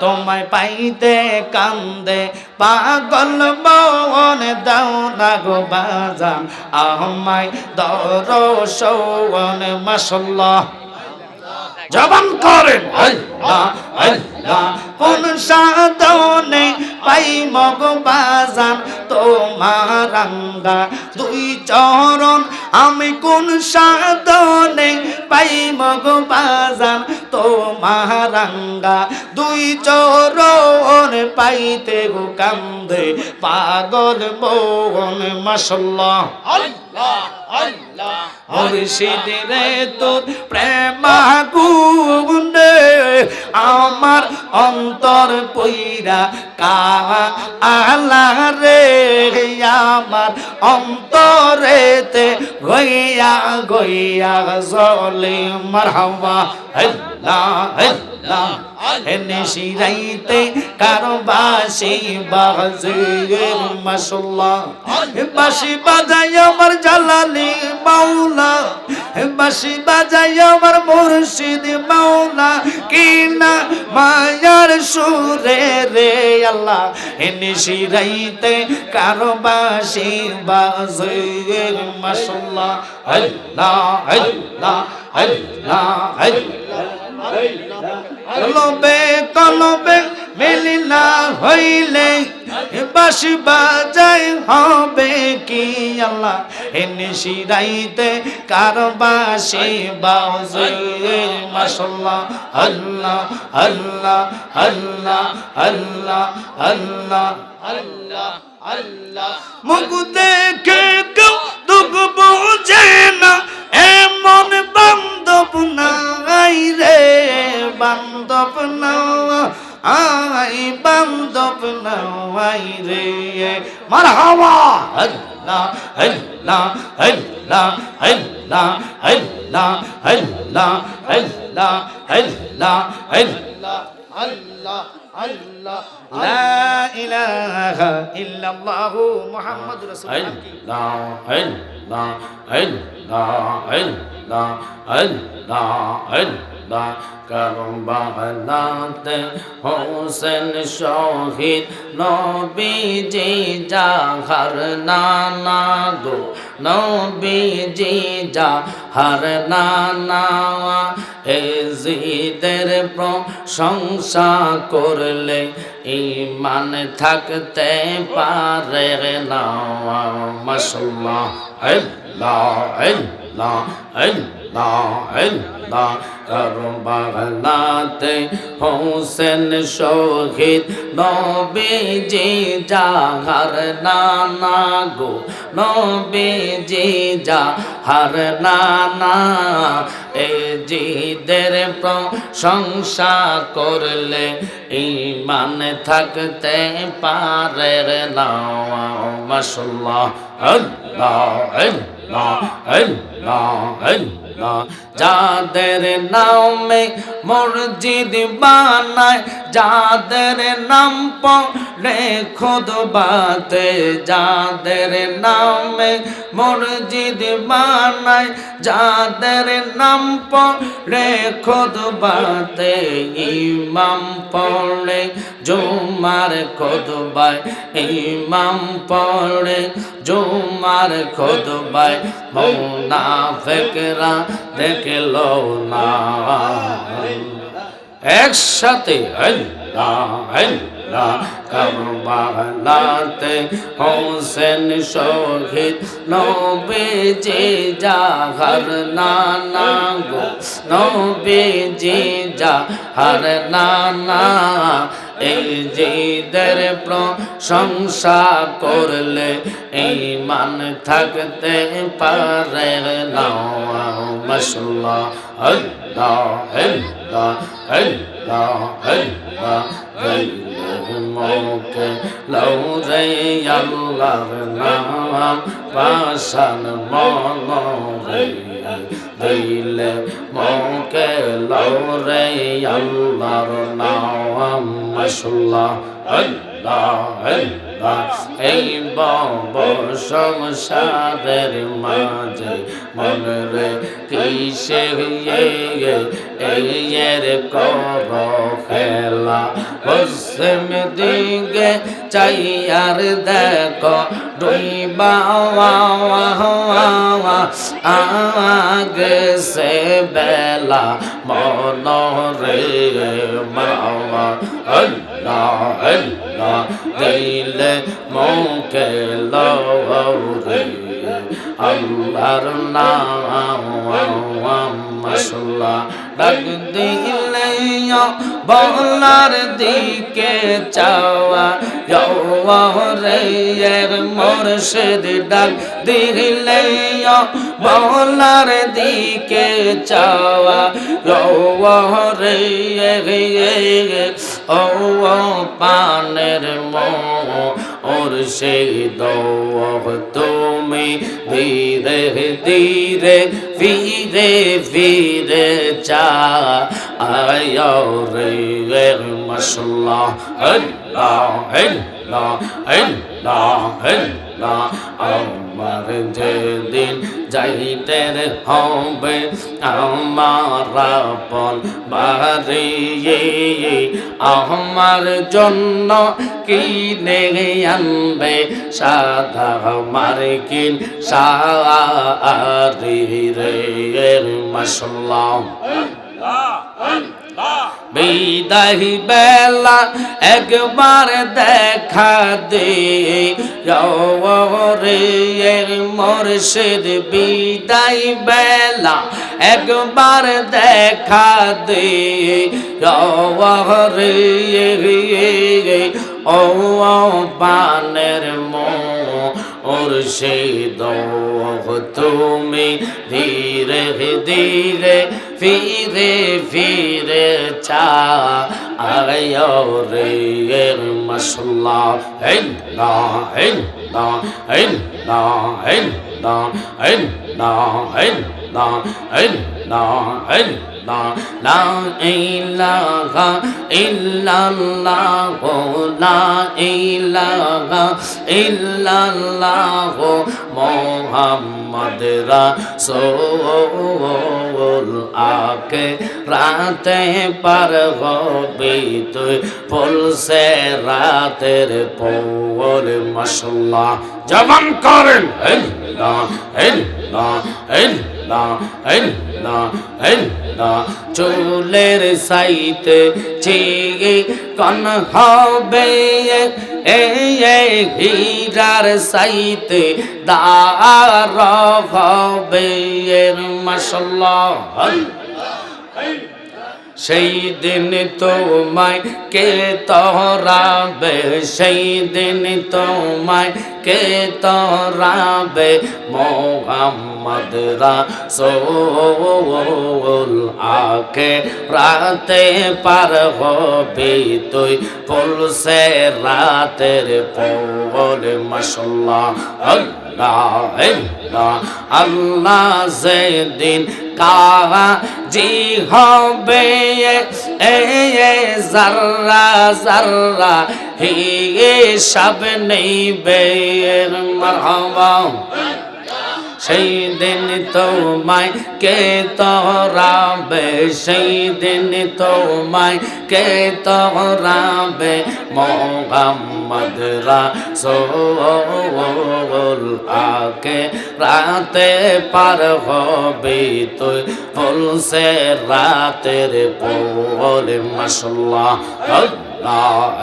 তোমায় পাইতে কান্দে, পাগল মন দাও না গো বাজান, আমায় দরসন মাসাল্লাহ জবান করেন কোন সাধনে পাই মগ বাজান, তোমার দুই চরণ আমি কোন সাধনে পাই মগ বাজান? তোমার রাঙ্গা দুই চরণ পাইতে গো কান্দে পাগল মন মাসাল্লাহ তোর প্রেমাগুনে আমার অন্তর পইরা আলা রে আমার অন্তরেতে গইয়া গইয়া জলে মারহাবা। আল্লাহ আল্লাহ এনে শিরাইতে কারও বাসি বাজে মাসাল্লাহ বাসি বাজাই আমার জালালি মাওলা। বাসি বাজাই আমার মুর্শিদ মাওলা। কিনা মায়ার সুরে রে আল্লাহ, এনে শিরাইতে কারও বাসি বাজে মাসাল্লাহ আল্লাহ আল্লাহ আল্লাহ। আল্লাহ কলবে কলবে মিলিনা হইলে বাসি বাজাই হবে কি আল্লাহ? এনে শিরাইতে কার বাসি বাজে? মাসাল্লাহ আল্লাহ আল্লাহ আল্লাহ আল্লাহ আল্লাহ আল্লাহ আল্লাহ। মুখ দেখে কেউ দুঃখ বুঝে না, এমন বান্ধব নাই রে, বান্ধব না আই বান্দব নওয়াই রে মারহাবা আল্লাহ আল্লাহ আল্লাহ আল্লাহ আল্লাহ আল্লাহ আল্লাহ আল্লাহ আল্লাহ আল্লাহ আল্লাহ লা ইলাহা ইল্লাল্লাহ মুহাম্মাদুর রাসূলুল্লাহ আল্লাহ আল্লাহ আল্লাহ আল্লাহ আল্লাহ আল্লাহ আল্লাহ কারবালাতে হোসেন শহীদ নবীজি যা হর নানা গো। নবীজি যা হর নানা এজিদের প্রশংসা করলে ইমান থাকতে পারে না। মশলা আল্লাহ আল্লাহ আল্লাহ। করবালাতে হোসেন শহীদ নবীজি জাহার নানা গো নবীজি জাহার নানা এই প্রশংসা করলে ইমান থাকতে পারে না মাসাল্লাহ আল্লাহ আল্লাহ আল্লাহ আল্লাহ যাদের নামে মসজিদ বানায় যাদের নাম পড়ে খুদবাতে যাদের নামে মসজিদ বানায়, যাদের নাম পড়ে খুদবাতে ইমাম পড়ে জুমার খুদবায়, ইমাম পড়ে জুমার খুদবায়, মুনাফিকরা দেখল না। একসাথে করবালাতে হোসেন শহীদ নবীজি জাহর নানা গো নবীজি জাহর নানা এই জিদের প্রশংসা করলে ইমান থাকতে পারে না। মশলা হল্লা হল্লা হল্লা হল্লা হল্লা মৌকে লৌরে আল্লাহর নাম পাশান মনোরে দিলে মৌকে লৌরে আল্লাহর নাম মশলা আল্লাহ আল্লাহ। এই বব সংসারের মাঝে মনরে কিসে এর কর খেলা পশ্চিম দিকে চাইয়ার দেখো ডুইবা আগে সে বেলা মন রে মাওয়া আল্লাহ আল্লাহ দিলে মৌকে লরে আল্লাহর নাম বলার দিকে চাওয়া। রে মোরশেদ ডাক দিলে বলার দিকে চাওয়া। রে ও পানের মো দোহ তুমি ধীরে ধীরে ফিরে ফিরে চা আয় রে মশলা আল্লাহ আল্লাহ আল্লাহ আমার যেদিন যাইতে হবে আমার আপন বাড়ি আমার জন্য কিনে আনবে সাদা মার্কিন সারি রে মশলা বিদায় বেলা একবার দেখা দে রে মোরশেদ বিদায় বেলা একবার দেখা দে রে ও পানের মো ওর সেই দোহ তুমি ধীরে ধীরে ফিরে ফিরে চা আয়ো রে মশলা হেন না হেন না হেন না হেন না হেন না হেন না হেন না মোহাম্মদ আকে রাতে পার হবি তুই ফুলসে রাতের পৌল মশলা জবান করেন। হেল্লা হেল্লা হেল্লা চুলের সাইতে চিগে কন হবে হীরার সাইতে দার হবে। মশলা সেই দিন তোমায় কে তহরাবে? সেই দিন তোমায় কে তহরাবে মোহাম্মদ রাসূল আকে রাতে পার হবি তুই পুলসে রাতের পৌল মশলা আল্লাহ আল্লাহ আল্লাহ যেদিন কাহা জি হবে এ জাররা জাররা সব নেই বের মারহাবা। সেই দিন তোমায় কে তহরাবে সেই দিন তোমায় কে তহরাবে মোহাম্মদ রাসূল আকে রাতে পার হবে তুই। ফুলসে রাতের পোল মশলা Allah.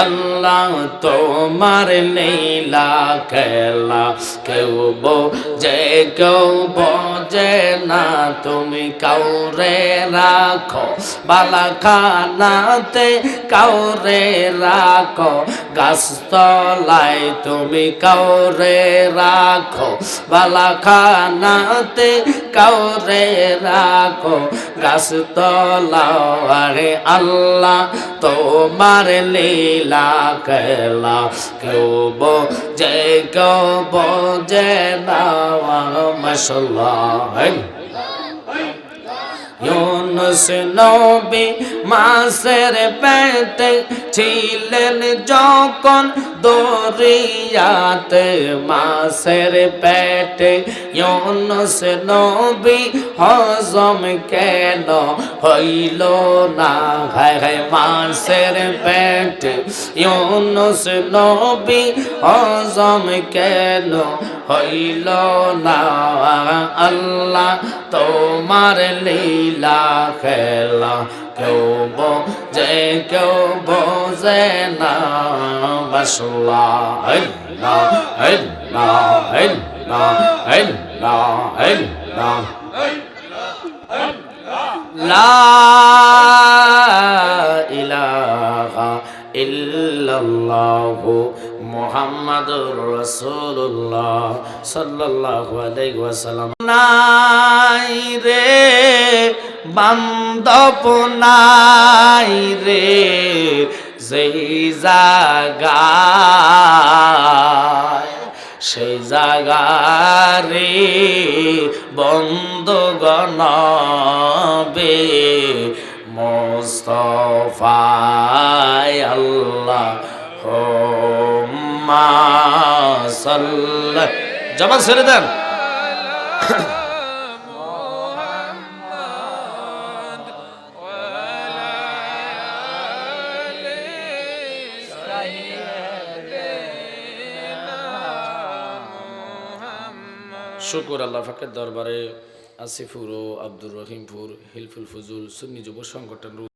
Allah তোমার লীলা খেলা কেউ বোঝে কেউ বোঝে না তুমি কাউরে রাখো, বালাখানাতে কাউরে রাখো, গাছতলায় তুমি কাউরে রাখো বালাখানাতে কাউরে রাখো গাছতলায় আল্লাহ তোমার লীলা কেলা কেউ বোঝে কেউ বোঝে না মশলা ইউন ইউনুস নবী মাসের পেটে ছিলেন যখন দরিয়াতে মাসের পেটে ইউনুস নবী হজম কেন হইল না? হায় হায় মাসের পেটে ইউনুস নবী হজম কেন হইল না? আল্লাহ তোমার লীলা খেলা কেউ বোঝে কেউ বোঝে না বসলা হেল্লা হেল্লা হেল্লা হেল্লা হেল্লা। লা নাই রে বান্দব নাই রে, যেই জাগায় সেই জাগারে বন্ধ গণবে মোস্তফায় আল্লাহ হোম্মা সাল্লাহ জবান ছেড়ে দেন। শুকুর আল্লাহ ফাকের দরবারে আসিফুর ও আব্দুর রহিমপুর হিলফুল ফজুল সুন্নি যুব সংগঠন